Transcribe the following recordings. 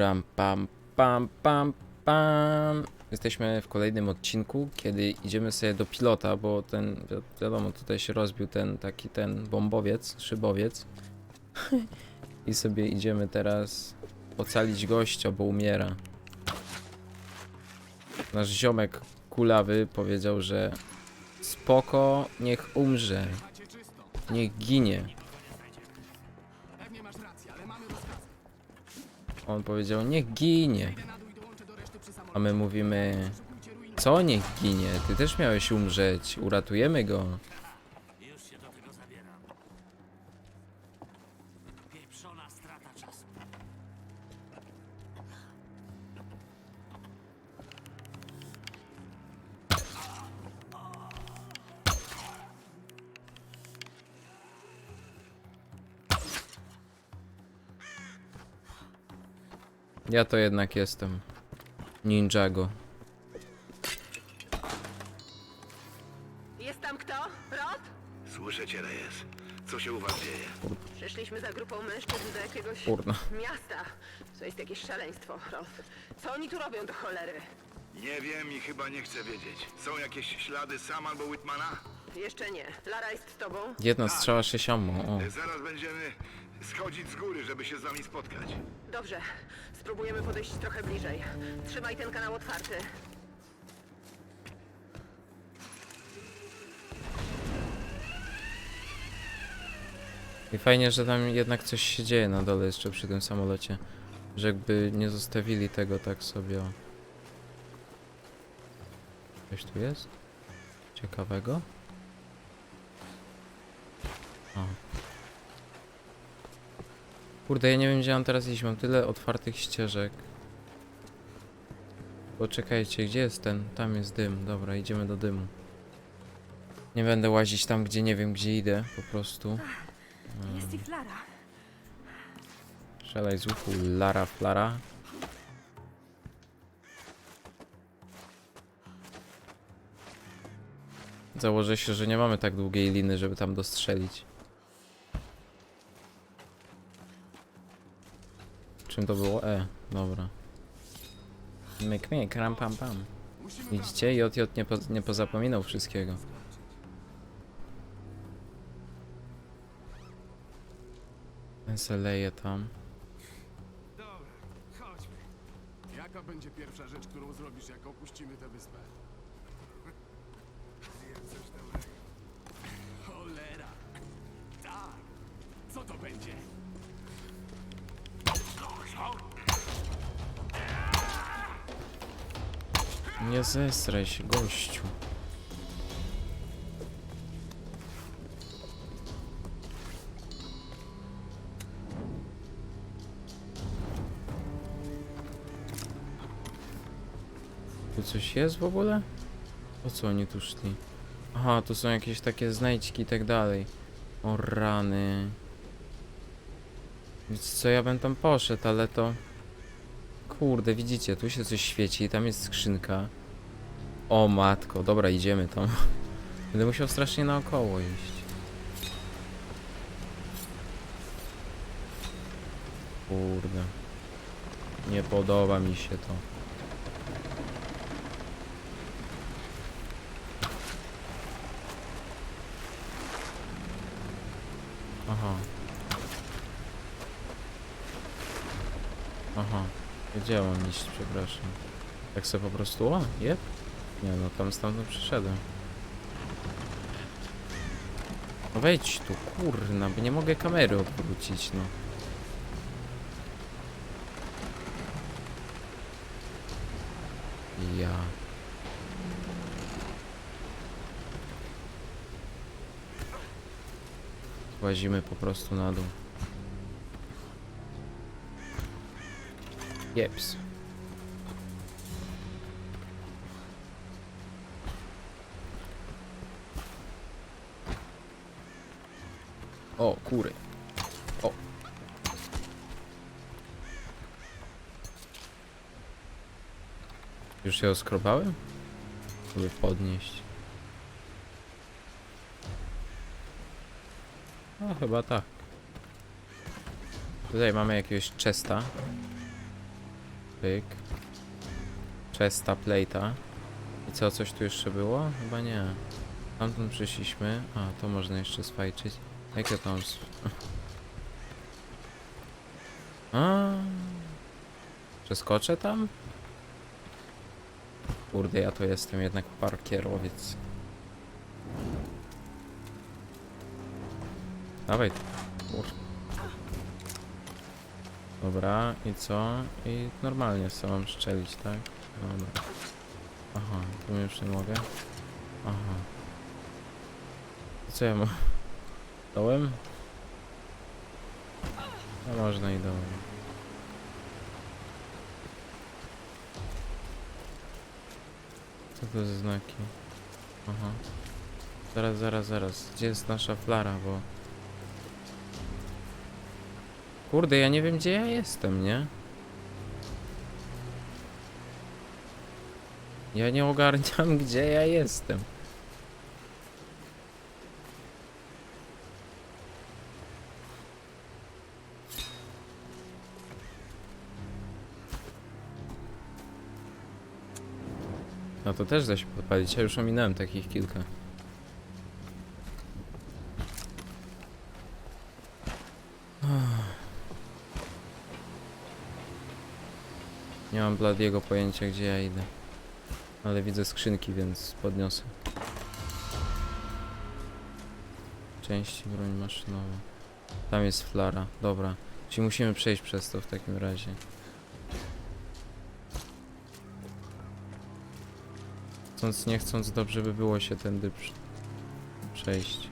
Ram pam pam pam pam. Jesteśmy w kolejnym odcinku, kiedy idziemy sobie do pilota, bo ten, wi- wiadomo, tutaj się rozbił ten taki ten bombowiec, szybowiec. I sobie idziemy teraz ocalić gościa, bo umiera. Nasz ziomek kulawy powiedział, że spoko, niech umrze. Niech ginie. On powiedział, niech ginie. A my mówimy, co niech ginie? Ty też miałeś umrzeć, uratujemy go. Ja to jednak jestem. Ninjago. Jest tam kto? Rod? Słyszę cię, Reyes. Co się u was dzieje? Przyszliśmy za grupą mężczyzn do jakiegoś Kurna. miasta. To jest jakieś szaleństwo, Rod. Co oni tu robią do cholery? Nie wiem i chyba nie chcę wiedzieć. Są jakieś ślady Sam albo Whitmana? Jeszcze nie. Lara jest z tobą? Jedna strzała sześciomą. O. E, Zaraz będziemy schodzić z góry, żeby się z wami spotkać. Dobrze. Spróbujemy podejść trochę bliżej. Trzymaj ten kanał otwarty. I fajnie, że tam jednak coś się dzieje na dole jeszcze przy tym samolocie. Że jakby nie zostawili tego tak sobie. Coś tu jest? Ciekawego? O. Kurde, ja nie wiem gdzie mam teraz iść. Mam tyle otwartych ścieżek. Poczekajcie, gdzie jest ten? Tam jest dym. Dobra, idziemy do dymu. Nie będę łazić tam, gdzie nie wiem, gdzie idę, po prostu. Jest i Flara. Strzelaj z łuku, Lara Flara. Założę się, że nie mamy tak długiej liny, żeby tam dostrzelić. Czym to było? E, dobra. Myk, myk, ram, pam, pam. Widzicie? JJ nie, po, nie pozapominał wszystkiego. Ten tam. Dobra, chodźmy. Jaka będzie pierwsza rzecz, którą zrobisz, jak opuścimy tę wyspę? Zjem coś dobrego. Cholera. Tak. Co to będzie? Nie zesraj się, gościu. Tu coś jest w ogóle? Po co oni tu szli? Aha, tu są jakieś takie znajdźki i tak dalej. O rany. Więc co, ja bym tam poszedł, ale to... Kurde, widzicie, tu się coś świeci, tam jest skrzynka. O matko, dobra, idziemy tam. Będę musiał strasznie naokoło iść. Kurde. Nie podoba mi się to. Aha. Aha. Mam iść, przepraszam. Tak sobie po prostu, o. Nie no, tam stamtąd przyszedłem. No wejdź tu, kurna, bo nie mogę kamery odwrócić, no. Ja. Łazimy po prostu na dół. Jeps. O, kury. O. Już się oskrobałem? Żeby podnieść. No chyba tak. Tutaj mamy jakiegoś chesta. Pyk. Chesta plate'a. I co, coś tu jeszcze było? Chyba nie. Tamtąd przyszliśmy. A, to można jeszcze sfajczyć. Jakie tam... A. Przeskoczę tam? Kurde, ja to jestem jednak parkierowiec. Dawaj. Kur... Dobra, i co? I normalnie chcę mam strzelić, tak? Dobra. Aha, tu już nie mogę. Aha. Co ja mam? Dołem? No można i dołem. Co to za znaki? Aha. Zaraz, zaraz, zaraz. Gdzie jest nasza flara, bo... Kurde, ja nie wiem gdzie ja jestem, nie? Ja nie ogarniam gdzie ja jestem. To też da się podpalić, ja już ominąłem takich kilka. Nie mam bladiego pojęcia gdzie ja idę. Ale widzę skrzynki, więc podniosę. Części broń maszynowa. Tam jest flara, dobra. Czyli musimy przejść przez to w takim razie. Chcąc nie chcąc, dobrze by było się tędy przejść.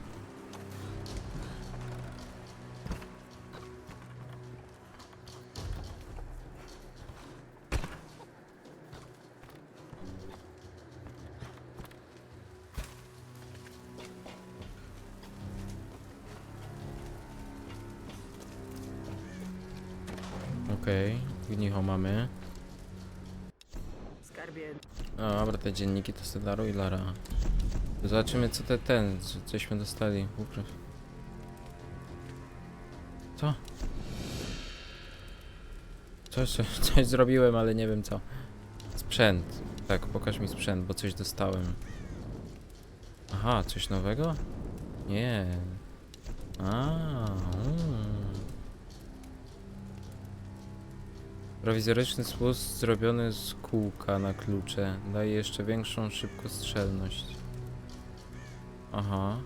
Dzienniki to Sedaru i Lara. Zobaczymy co te ten, co, cośmy dostali. Upraw. Co? Coś, coś, zrobiłem, ale nie wiem co. Sprzęt. Tak, pokaż mi sprzęt, bo coś dostałem. Aha, coś nowego? Nie. A. Prowizoryczny spust zrobiony z kółka na klucze. Daje jeszcze większą szybkostrzelność. Aha.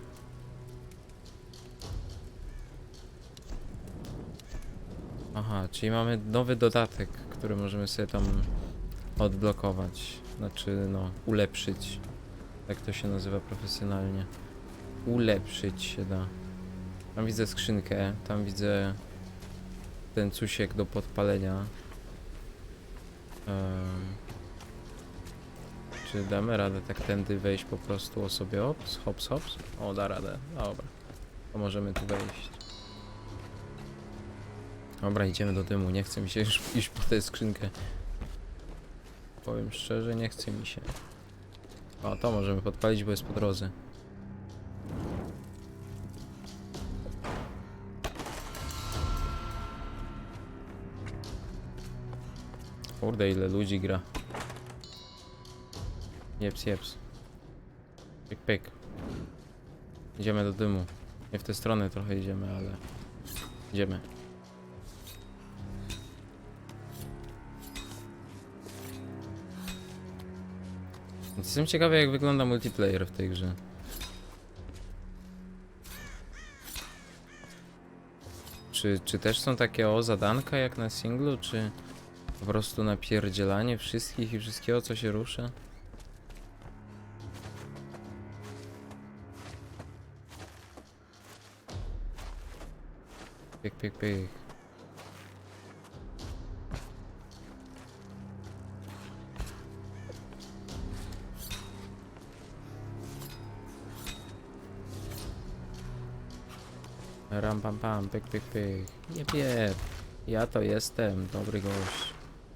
Aha, czyli mamy nowy dodatek, który możemy sobie tam odblokować. Znaczy, no, ulepszyć. Tak to się nazywa profesjonalnie. Ulepszyć się da. Tam widzę skrzynkę, tam widzę ten cusiek do podpalenia. Czy damy radę tak tędy wejść po prostu o sobie hops, hops, hops? O, da radę, dobra. To możemy tu wejść. Dobra, idziemy do dymu, nie chce mi się już iść po tę skrzynkę. Powiem szczerze, nie chce mi się. O, to możemy podpalić, bo jest po drodze. Kurde, ile ludzi gra. Jeps, jeps. Pyk, pyk. Idziemy do dymu. Nie w tę stronę trochę idziemy, ale... Idziemy. Jestem ciekawy jak wygląda multiplayer w tej grze. Czy, czy też są takie o zadanka jak na singlu, czy po prostu napierdzielanie wszystkich i wszystkiego co się rusza? Pyk, pyk, pyk. Ram pam pam, pyk pyk pyk. Nie pier. Ja to jestem, dobry gość.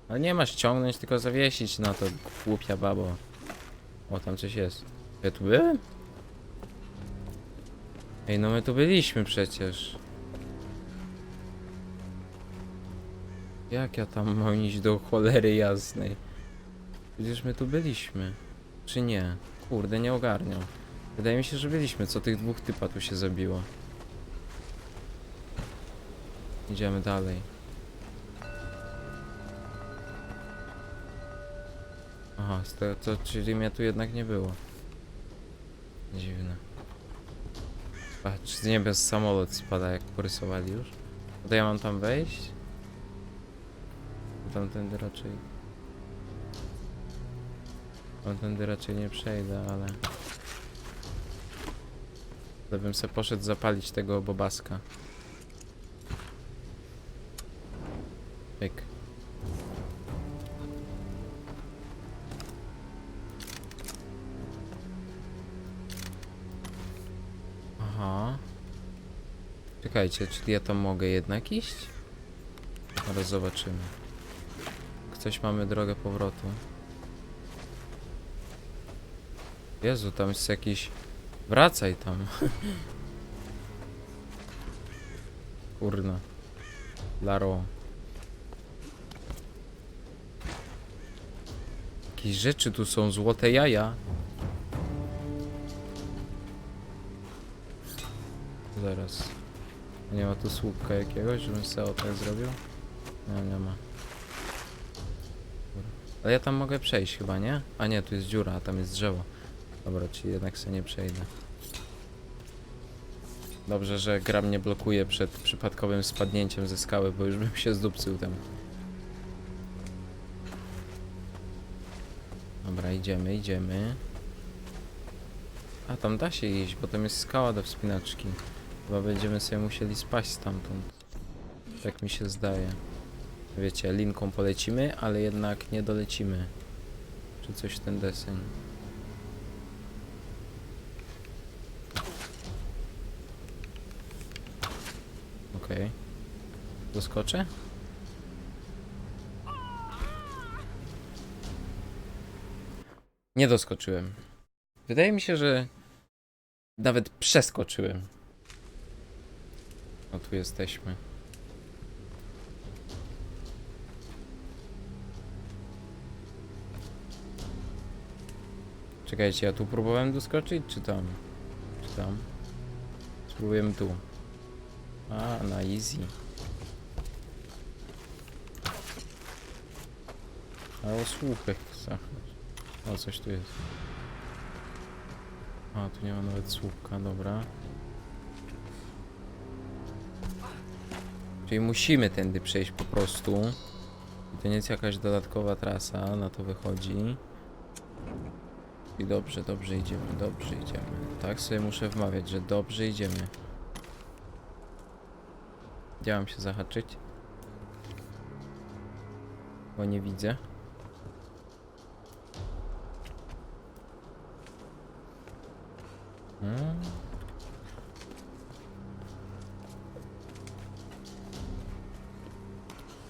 Ale nie masz ciągnąć, tylko zawiesić na to, głupia babo. O, tam coś jest. Ja tu byłem? Ej, no my tu byliśmy przecież. Jak ja tam mam iść do cholery jasnej? Przecież my tu byliśmy. Czy nie? Kurde, nie ogarniam. Wydaje mi się, że byliśmy, co tych dwóch typa tu się zabiło. Idziemy dalej. Aha, z tego, to, czyli mnie tu jednak nie było. Dziwne. Patrz, z niebia samolot spada, jak porysowali już. To ja mam tam wejść? Tamtędy raczej... Tamtędy raczej nie przejdę, ale... Ale bym se poszedł zapalić tego bobaska. Czekajcie, czy ja tam mogę jednak iść? Zaraz zobaczymy. Coś mamy drogę powrotu. Jezu, tam jest jakiś... Wracaj tam. Kurna. Laro. Jakieś rzeczy tu są, złote jaja. Zaraz. Nie ma tu słupka jakiegoś, żebym sobie tak zrobił? Nie, nie ma. Ale ja tam mogę przejść chyba, nie? A nie, tu jest dziura, a tam jest drzewo. Dobra, czyli jednak sobie nie przejdę. Dobrze, że gra mnie blokuje przed przypadkowym spadnięciem ze skały, bo już bym się zdupcył tam. Dobra, idziemy, idziemy. A tam da się iść, bo tam jest skała do wspinaczki. Chyba będziemy sobie musieli spaść stamtąd. Tak mi się zdaje. Wiecie, linką polecimy, ale jednak nie dolecimy. Czy coś ten deseń. Okej. Doskoczę? Nie doskoczyłem. Wydaje mi się, że nawet przeskoczyłem. O, tu jesteśmy. Czekajcie, ja tu próbowałem doskoczyć, czy tam? Czy tam? Spróbujemy tu. A, na easy. A o słupek zachodź. O, coś tu jest. A, tu nie ma nawet słupka, dobra. Czyli musimy tędy przejść po prostu. I to nie jest jakaś dodatkowa trasa, na to wychodzi. I dobrze, dobrze idziemy, dobrze idziemy. Tak sobie muszę wmawiać, że dobrze idziemy. Gdzie mam się zahaczyć? Bo nie widzę.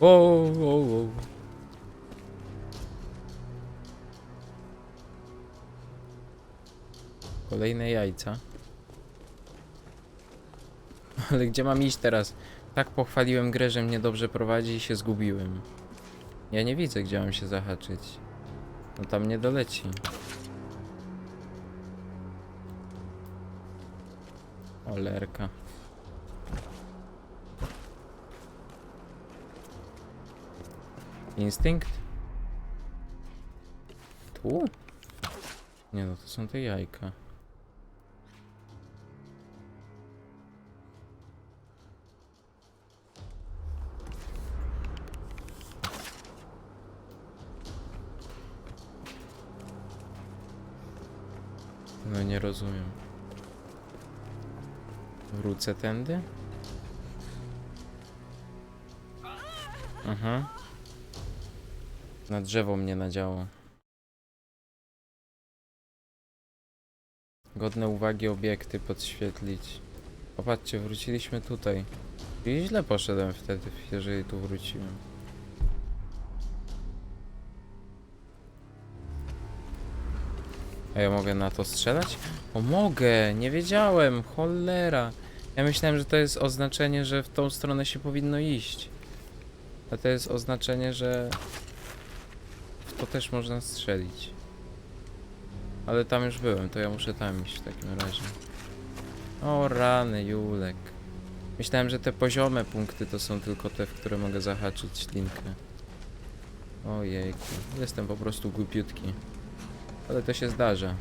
Wow, wow, wow. Kolejne jajca. Ale gdzie mam iść teraz? Tak pochwaliłem grę, że mnie dobrze prowadzi i się zgubiłem. Ja nie widzę, gdzie mam się zahaczyć. No tam nie doleci. Olerka. Instynkt? Tu? Nie no, to są te jajka. No nie rozumiem. Wrócę tędy? Aha. Na drzewo mnie nadziało. Godne uwagi obiekty podświetlić. Popatrzcie, wróciliśmy tutaj. I źle poszedłem wtedy, jeżeli tu wróciłem. A ja mogę na to strzelać? O, mogę! Nie wiedziałem! Cholera! Ja myślałem, że to jest oznaczenie, że w tą stronę się powinno iść. A to jest oznaczenie, że to też można strzelić. Ale tam już byłem, to ja muszę tam iść w takim razie. O rany, Julek. Myślałem, że te poziome punkty to są tylko te, w które mogę zahaczyć linkę. Ojejku, jestem po prostu głupiutki. Ale to się zdarza.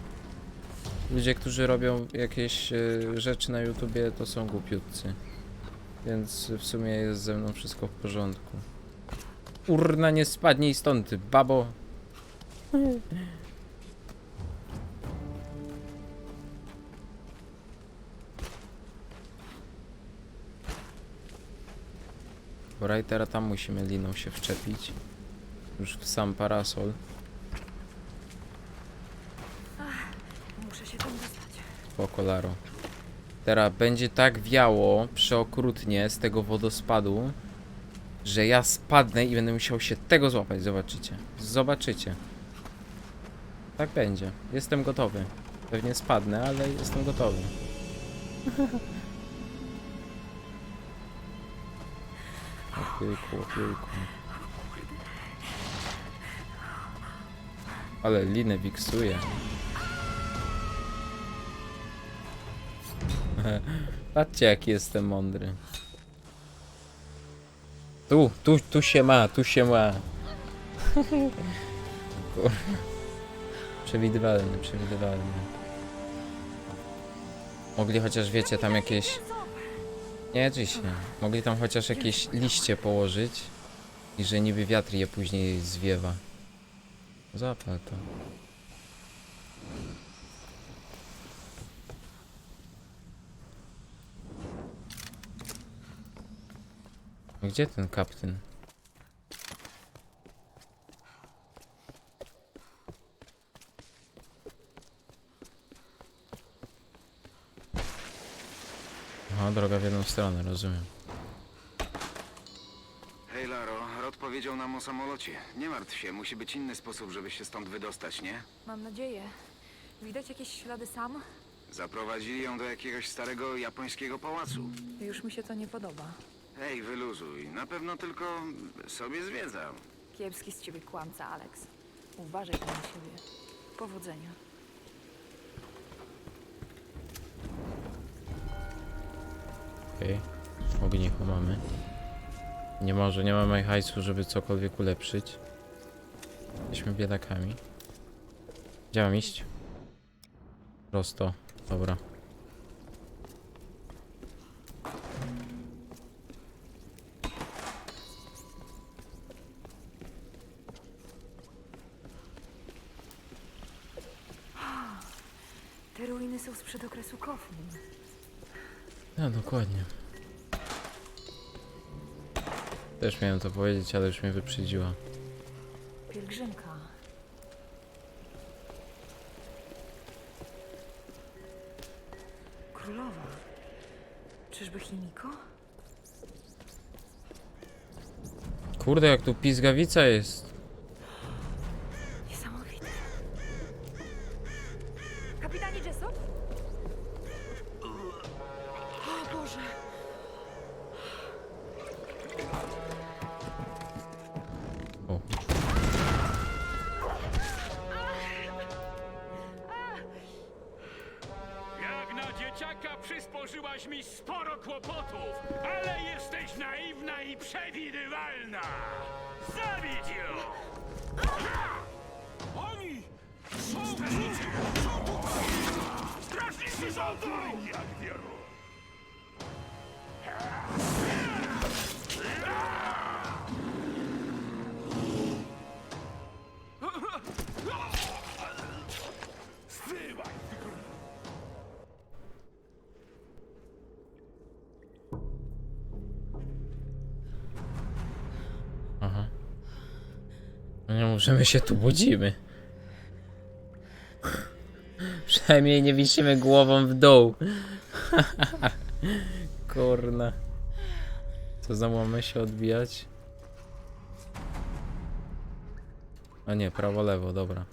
Ludzie, którzy robią jakieś e, rzeczy na YouTubie, to są głupiutcy. Więc w sumie jest ze mną wszystko w porządku. Urna nie spadnij stąd, babo. Teraz tam musimy liną się wczepić. Już w sam parasol. Muszę się tam dostać. po kolaro. Teraz będzie tak wiało przeokrutnie z tego wodospadu, że ja spadnę i będę musiał się tego złapać. Zobaczycie. Zobaczycie. Tak będzie. Jestem gotowy. Pewnie spadnę, ale jestem gotowy. Opieku, opieku. Ale linę wiksuje. Patrzcie jaki jestem mądry. Tu, tu, tu się ma, tu się ma. Kurwa. Przewidywalny, przewidywalny. Mogli chociaż, wiecie, tam jakieś... Nie, się. Mogli tam chociaż jakieś liście położyć i że niby wiatr je później zwiewa. Zapal to. Gdzie ten kaptyn? Aha, droga w jedną stronę, rozumiem. Hej, Laro, Rod powiedział nam o samolocie. Nie martw się, musi być inny sposób, żeby się stąd wydostać, nie? Mam nadzieję. Widać jakieś ślady sam? Zaprowadzili ją do jakiegoś starego japońskiego pałacu. Już mi się to nie podoba. Hej, wyluzuj. Na pewno tylko sobie zwiedzał. Kiepski z ciebie kłamca, Alex. Uważaj tam na siebie. Powodzenia. Ognicho mamy. Nie może, nie mamy hajsu, żeby cokolwiek ulepszyć. Jesteśmy biedakami. Gdzie mam iść? Prosto. Dobra. Te ruiny są sprzed okresu Kofun. No, dokładnie. Też miałem to powiedzieć, ale już mnie wyprzedziła. Pielgrzymka. Królowa. Czyżby Chimiko? Kurde, jak tu pizgawica jest. Nie możemy się tu budzimy. Przynajmniej nie wisimy głową w dół. Kurna. Co za mamy się odbijać? A nie, prawo, lewo, dobra.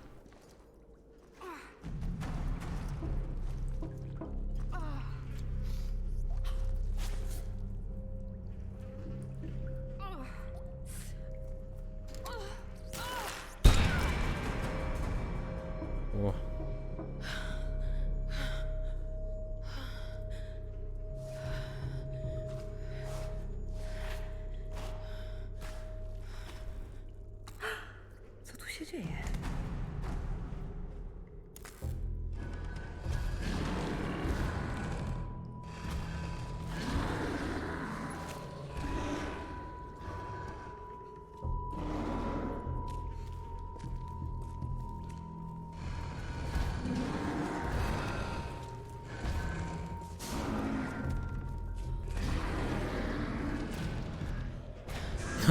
Się dzieje?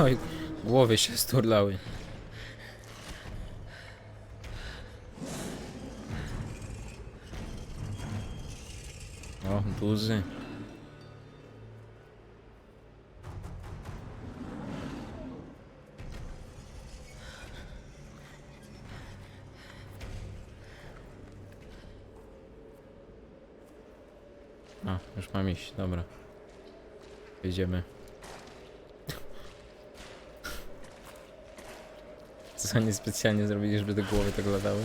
Oj, głowy się sturlały. A, już mam iść, dobra. Idziemy. Co oni specjalnie zrobili, żeby te głowy tak latały?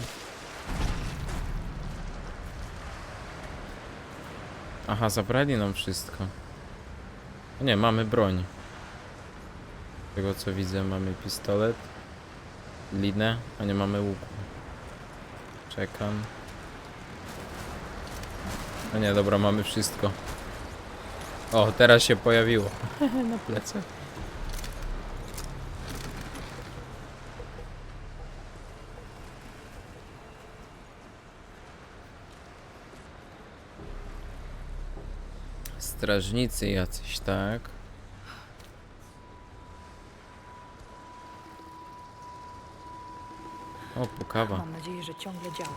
Aha, zabrali nam wszystko. Nie, mamy broń. Z tego co widzę, mamy pistolet, linę, a nie mamy łuku. Czekam. No nie, dobra, mamy wszystko. O, teraz się pojawiło. Na plecach. Strażnicy jacyś, tak? O, pukawa. Mam nadzieję, że ciągle działa.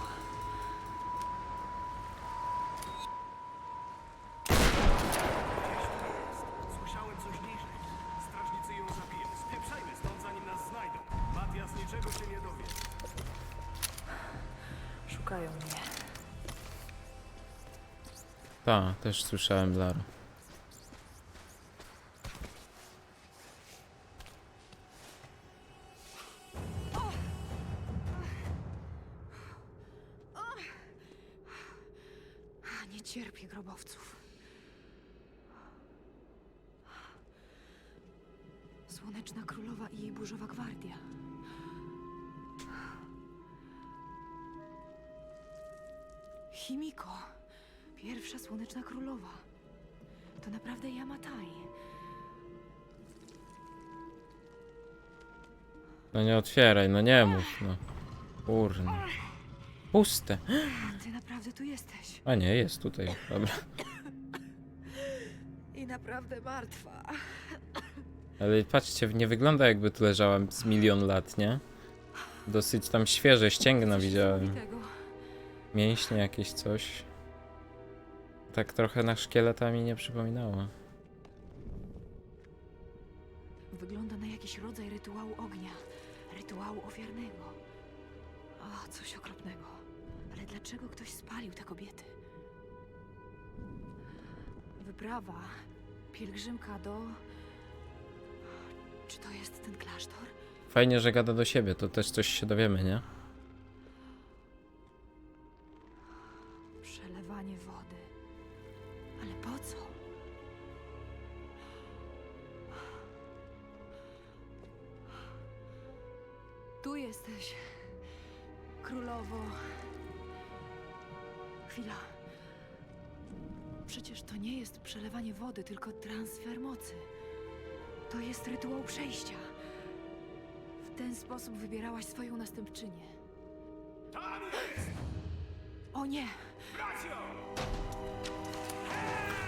Ta, też słyszałem Lara. Nie. Słoneczna Królowa i gwardia. Pierwsza Słoneczna Królowa. To naprawdę Yamatai. No nie otwieraj, no nie mów, no. Kurna. Puste. Ty naprawdę tu jesteś. A nie, jest tutaj, dobra. I naprawdę martwa. Ale patrzcie, nie wygląda jakby tu leżała z milion lat, nie? Dosyć tam świeże ścięgna widziałem. Tego. Mięśnie jakieś coś. Tak trochę na szkieletami nie przypominało. Wygląda na jakiś rodzaj rytuału ognia. Rytuału ofiarnego. O, coś okropnego. Ale dlaczego ktoś spalił te kobiety? Wyprawa. Pielgrzymka do... Czy to jest ten klasztor? Fajnie, że gada do siebie, to też coś się dowiemy, nie? Wody, tylko transfer mocy. To jest rytuał przejścia. W ten sposób wybierałaś swoją następczynię. Tam jest! O nie! Bracjo!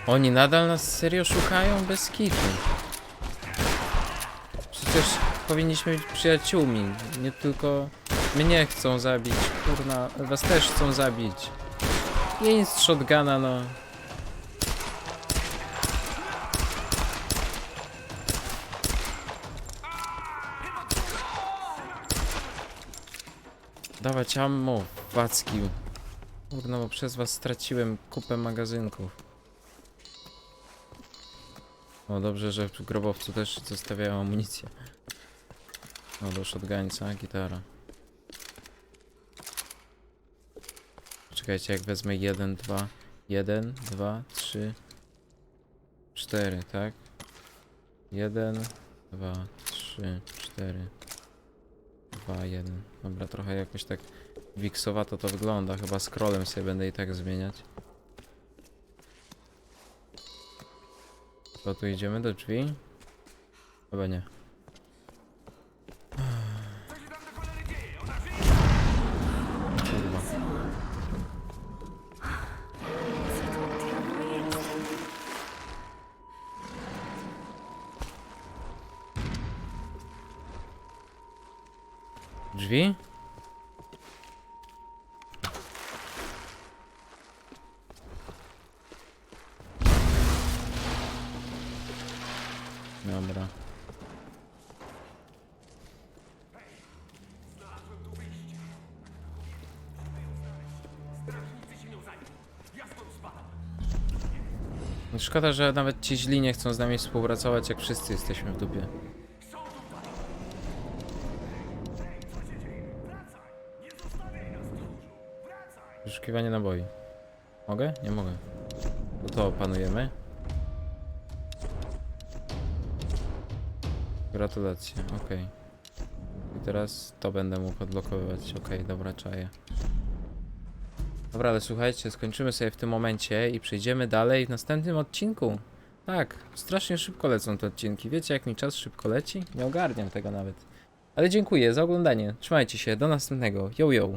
Oni nadal nas serio szukają bez kitu. Przecież powinniśmy być przyjaciółmi, nie tylko mnie chcą zabić, kurna, was też chcą zabić. Jej z shotguna, no. Dawać ammo, wacki. Kurna, bo przez was straciłem kupę magazynków. O, dobrze, że w grobowcu też zostawiają amunicję. O, do shotgańca, gitara. Czekajcie, jak wezmę 1, 2, 1, 2, 3, 4, tak? 1, 2, 3, 4, 2, 1. Dobra, trochę jakoś tak wiksowato to wygląda. Chyba scrollem sobie będę i tak zmieniać. To tu idziemy do drzwi? Chyba nie. No Szkoda, że nawet ci źli nie chcą z nami współpracować, jak wszyscy jesteśmy w dupie. Wyszukiwanie naboi. Mogę? Nie mogę. No to opanujemy. Gratulacje, okej. I teraz to będę mógł odblokowywać. Okej, dobra, czaję. Dobra, ale słuchajcie, skończymy sobie w tym momencie i przejdziemy dalej w następnym odcinku. Tak, strasznie szybko lecą te odcinki. Wiecie, jak mi czas szybko leci? Nie ogarniam tego nawet. Ale dziękuję za oglądanie. Trzymajcie się, do następnego. Yo, yo.